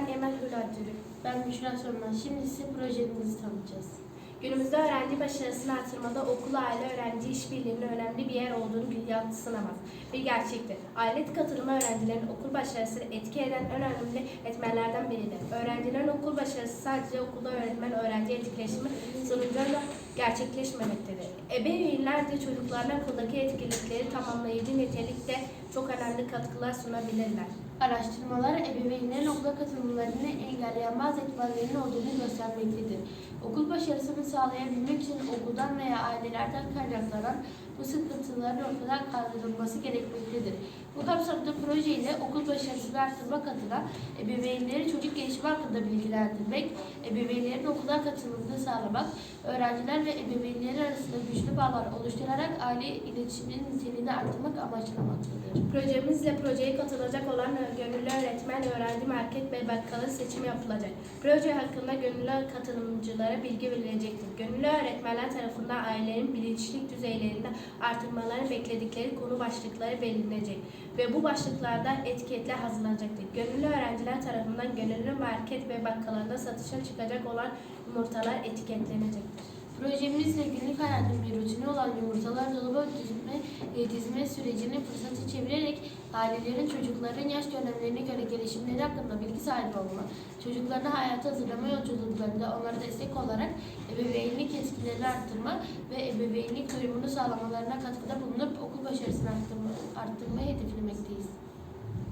Ben Emel Hülatürk. Ben Büşra Sönmez. Şimdi size projemizi tanıtacağız. Günümüzde öğrenci başarısını artırmada okul aile öğrenci işbirliğinin önemli bir yer olduğunu yatsınamaz. Bir gerçektir. Aile katılımı öğrencilerin okul başarısını etki eden en önemli etmenlerden biridir. Öğrencilerin okul başarısı sadece okulda öğretmen öğrenci etkileşimi sonucunda gerçekleşmemektedir. Ebeveynler de çocuklarına okuldaki etkinlikleri tamamlayıcı nitelikte çok önemli katkılar sunabilirler. Araştırmalar ebeveynlerin okula katılımlarını engelleyen bazı etmenlerin olduğunu göstermektedir. Okul başarısını sağlayabilmek için okuldan veya ailelerden kaynaklanan bu sıkıntıların ortadan kaldırılması gerekmektedir. Bu kapsamda proje ile okul başarısını arttırmak adına ebeveynleri çocuk gelişimi hakkında bilgilendirmek, ebeveynlerin okula katılımını sağlamak, öğrenciler ve ebeveynler arasında güçlü bağlar oluşturarak aile iletişiminin niteliğini arttırmak amaçlamaktadır. Projemizle projeye katılacak olan gönüllü öğretmen, öğrenci, market ve bakkalı seçimi yapılacak. Proje hakkında gönüllü katılımcılara bilgi verilecektir. Gönüllü öğretmenler tarafından ailelerin bilinçlik düzeylerinde artırmalarını bekledikleri konu başlıkları belirlenecek ve bu başlıklarda etiketle hazırlanacaktır. Gönüllü öğrenciler tarafından gönüllü market ve bakkallarda satışa çıkacak olan yumurtalar etiketlenecektir. Projemizle günlük hayatın bir rutini olan yumurtalar dolaba dizme, e, dizme sürecini fırsatı çevirerek ailelerin çocukların yaş dönemlerine göre gelişimleri hakkında bilgi sahibi olma, çocuklarını hayata hazırlama yolculuklarında onlara destek olarak ebeveynlik etkilerini arttırma ve ebeveynlik duyumunu sağlamalarına katkıda bulunup okul başarısını arttırma, arttırmayı hedeflemekteyiz.